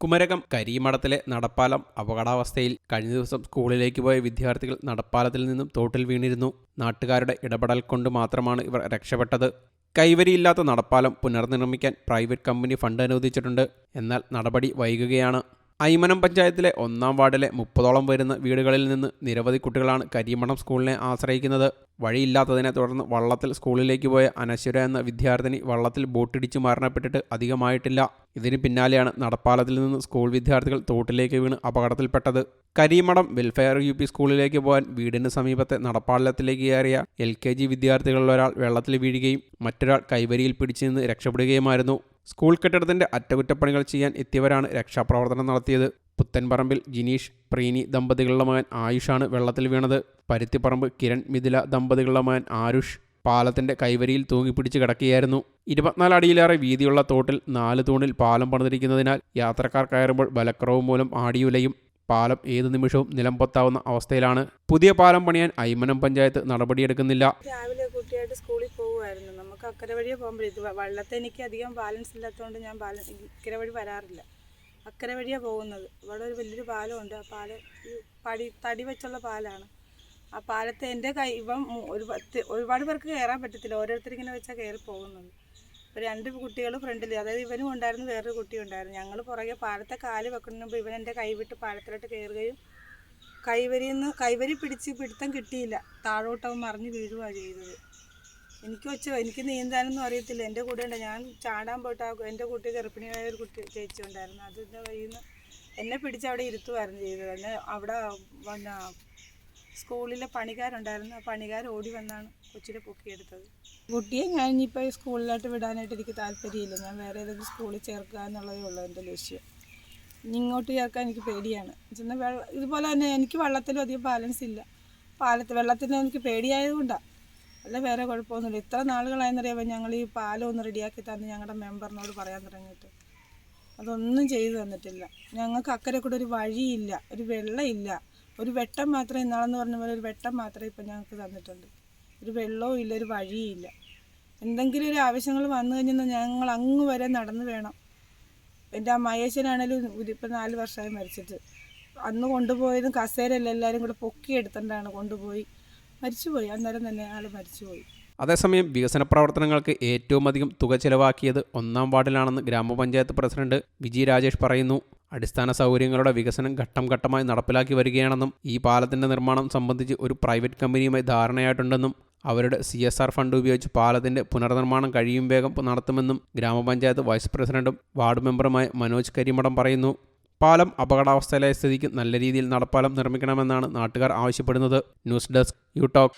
കുമരകം കരീമഠത്തിലെ നടപ്പാലം അപകടാവസ്ഥയിൽ കഴിഞ്ഞ ദിവസം സ്കൂളിലേക്ക് പോയ വിദ്യാർത്ഥികൾ നടപ്പാലത്തിൽ നിന്നും തോട്ടിൽ വീണിരുന്നു. നാട്ടുകാരുടെ ഇടപെടൽ കൊണ്ട് മാത്രമാണ് ഇവർ രക്ഷപ്പെട്ടത്. കൈവരിയില്ലാത്ത നടപ്പാലം പുനർനിർമ്മിക്കാൻ പ്രൈവറ്റ് കമ്പനി ഫണ്ട് അനുവദിച്ചിട്ടുണ്ട്. എന്നാൽ നടപടി വൈകുകയാണ്. ഐമനം പഞ്ചായത്തിലെ ഒന്നാം വാർഡിലെ മുപ്പതോളം വരുന്ന വീടുകളിൽ നിന്ന് നിരവധി കുട്ടികളാണ് കരിമണം സ്കൂളിനെ ആശ്രയിക്കുന്നത്. വഴിയില്ലാത്തതിനെ തുടർന്ന് വള്ളത്തിൽ സ്കൂളിലേക്ക് പോയ അനശ്വര എന്ന വിദ്യാർത്ഥിനി വള്ളത്തിൽ ബോട്ടിടിച്ച് മരണപ്പെട്ടിട്ട് അധികമായിട്ടില്ല. ഇതിന് പിന്നാലെയാണ് നടപ്പാലത്തിൽ നിന്ന് സ്കൂൾ വിദ്യാർത്ഥികൾ തോട്ടിലേക്ക് വീണ് അപകടത്തിൽപ്പെട്ടത്. കരീമഠം വെൽഫെയർ യു പി സ്കൂളിലേക്ക് പോകാൻ വീടിന് സമീപത്തെ നടപ്പാലത്തിലേക്ക് കയറിയ എൽ കെ ജി വിദ്യാർത്ഥികളിലൊരാൾ വെള്ളത്തിൽ വീഴുകയും മറ്റൊരാൾ കൈവരിയിൽ പിടിച്ചു നിന്ന് രക്ഷപ്പെടുകയുമായിരുന്നു. സ്കൂൾ കെട്ടിടത്തിന്റെ അറ്റകുറ്റപ്പണികൾ ചെയ്യാൻ എത്തിയവരാണ് രക്ഷാപ്രവർത്തനം നടത്തിയത്. പുത്തൻപറമ്പിൽ ജിനീഷ് പ്രീനി ദമ്പതികളുടെ മകൻ ആയുഷാണ് വെള്ളത്തിൽ വീണത്. പരുത്തിപ്പറമ്പ് കിരൺ മിഥില ദമ്പതികളുടെ മകൻ ആരുഷ് പാലത്തിന്റെ കൈവരിയിൽ തൂങ്ങിപ്പിടിച്ച് കിടക്കുകയായിരുന്നു. ഇരുപത്തിനാല് അടിയിലേറെ വീതിയുള്ള തോട്ടിൽ നാല് തൂണിൽ പാലം പണിതിരിക്കുന്നതിനാൽ യാത്രക്കാർ കയറുമ്പോൾ ബലക്കുറവ് മൂലം ആടിയുലയും പാലം ഏതു നിമിഷവും നിലംപൊത്താവുന്ന അവസ്ഥയിലാണ്. പുതിയ പാലം പണിയാൻ ഐമനം പഞ്ചായത്ത് നടപടിയെടുക്കുന്നില്ല. രാവിലെ കുട്ടിയായിട്ട് സ്കൂളിൽ അക്കരെ വഴിയേ പോകുമ്പോഴേ. ഇത് വള്ളത്തെ എനിക്ക് അധികം ബാലൻസ് ഇല്ലാത്തതുകൊണ്ട് ഞാൻ ബാലൻസ് ഇക്കരെ വഴി വരാറില്ല. അക്കരെ വഴിയാണ് പോകുന്നത്. ഇവിടെ ഒരു വലിയൊരു പാലമുണ്ട്. ആ പാലം പടി തടി വെച്ചുള്ള പാലാണ്. ആ പാലത്തെ എന്റെ കൈ ഇപ്പം ഒരു ഒരുപാട് പേർക്ക് കയറാൻ പറ്റത്തില്ല. ഓരോരുത്തർ ഇങ്ങനെ വെച്ചാൽ കയറി പോകുന്നത്. ഇപ്പോൾ രണ്ട് കുട്ടികൾ ഫ്രണ്ടിൽ അതായത് ഇവനും ഉണ്ടായിരുന്നു വേറൊരു കുട്ടി ഉണ്ടായിരുന്നു. ഞങ്ങൾ പുറകെ പാലത്തെ കാൽ വെക്കുന്നതിന് മുമ്പ് ഇവൻ എന്റെ കൈ വിട്ട് പാലത്തിലോട്ട് കയറുകയും കൈവരിയിൽ നിന്ന് കൈവരി പിടിച്ച് പിടുത്തം കിട്ടിയില്ല. താഴോട്ടവൻ മറിഞ്ഞ് വീഴുകയാണ് ചെയ്തത്. എനിക്ക് വെച്ച് എനിക്ക് നീന്താനൊന്നും അറിയത്തില്ല. എന്റെ കൂടെ ഉണ്ട്. ഞാൻ ചാടാൻ പോയിട്ട് എന്റെ കുട്ടി ഗർഭിണിയായ ഒരു കുട്ടി ചേച്ചി ഉണ്ടായിരുന്നു അതിന്റെ കയ്യിൽ നിന്ന് എന്നെ പിടിച്ച് അവിടെ ഇരുത്തുമായിരുന്നു ചെയ്തത്. എന്നെ അവിടെ വന്ന സ്കൂളിലെ പണിക്കാരുണ്ടായിരുന്നു. ആ പണിക്കാർ ഓടി വന്നാണ് കൊച്ചിനെ പൊക്കിയെടുത്തത്. കുട്ടിയെ ഞാൻ ഇനിയിപ്പോൾ സ്കൂളിലോട്ട് വിടാനായിട്ട് എനിക്ക് താല്പര്യമില്ല. ഞാൻ വേറെ ഏതെങ്കിലും സ്കൂളിൽ ചേർക്കുക എന്നുള്ളതേ ഉള്ളൂ എന്റെ ലക്ഷ്യം. ഇനി ഇങ്ങോട്ട് ചേർക്കാൻ എനിക്ക് പേടിയാണ്. ചെന്നാൽ വെള്ളം ഇതുപോലെ തന്നെ എനിക്ക് വെള്ളത്തിലും അധികം ബാലൻസ് ഇല്ല. പാലത്ത് വെള്ളത്തിന് എനിക്ക് പേടിയായതുകൊണ്ടാണ് അല്ല വേറെ കുഴപ്പമൊന്നുമില്ല. ഇത്ര നാളുകളായെന്നറിയാമോ ഞങ്ങൾ ഈ പാലം ഒന്ന് റെഡിയാക്കി തന്ന് ഞങ്ങളുടെ മെമ്പറിനോട് പറയാൻ തുടങ്ങിയിട്ട്. അതൊന്നും ചെയ്തു തന്നിട്ടില്ല. ഞങ്ങൾക്ക് അക്കരെ കൂടെ ഒരു വഴിയില്ല ഒരു വെള്ളമില്ല ഒരു വെട്ടം മാത്രമേ ഇന്നാളെന്ന് പറഞ്ഞ പോലെ ഒരു വെട്ടം മാത്രമേ ഇപ്പം ഞങ്ങൾക്ക് തന്നിട്ടുണ്ട്. ഒരു വെള്ളവും ഇല്ല ഒരു വഴിയില്ല എന്തെങ്കിലും ഒരു ആവശ്യങ്ങൾ വന്നു കഴിഞ്ഞാൽ ഞങ്ങൾ അങ്ങ് വരെ നടന്നു വേണം. എന്റെ ആ മഹേശ്വരാണേലും ഇപ്പം നാല് വർഷമായി മരിച്ചിട്ട്. അന്ന് കൊണ്ടുപോയതും കസേരല്ല എല്ലാവരും കൂടെ പൊക്കിയെടുത്തിട്ടാണ് കൊണ്ടുപോയി. മരിച്ചുപോയി. അന്നേരം തന്നെ ആൾ മരിച്ചുപോയി. അതേസമയം വികസന പ്രവർത്തനങ്ങൾക്ക് ഏറ്റവും അധികം തുക ചെലവാക്കിയത് ഒന്നാം വാർഡിലാണെന്ന് ഗ്രാമപഞ്ചായത്ത് പ്രസിഡന്റ് വിജി രാജേഷ് പറയുന്നു. അടിസ്ഥാന സൗകര്യങ്ങളുടെ വികസനം ഘട്ടം ഘട്ടമായി നടപ്പിലാക്കി വരികയാണെന്നും ഈ പാലത്തിന്റെ നിർമ്മാണം സംബന്ധിച്ച് ഒരു പ്രൈവറ്റ് കമ്പനിയുമായി ധാരണയായിട്ടുണ്ടെന്നും അവരുടെ സി എസ് ആർ ഫണ്ട് ഉപയോഗിച്ച് പാലത്തിന്റെ പുനർനിർമ്മാണം കഴിയും വേഗം നടത്തുമെന്നും ഗ്രാമപഞ്ചായത്ത് വൈസ് പ്രസിഡന്റും വാർഡ് മെമ്പറുമായ മനോജ് കരിമഠം പറയുന്നു. പാലം അപകടാവസ്ഥയിലായ സ്ഥിതിക്ക് നല്ല രീതിയിൽ നടപ്പാലം നിർമ്മിക്കണമെന്നാണ് നാട്ടുകാർ ആവശ്യപ്പെടുന്നത്. News desk you talk.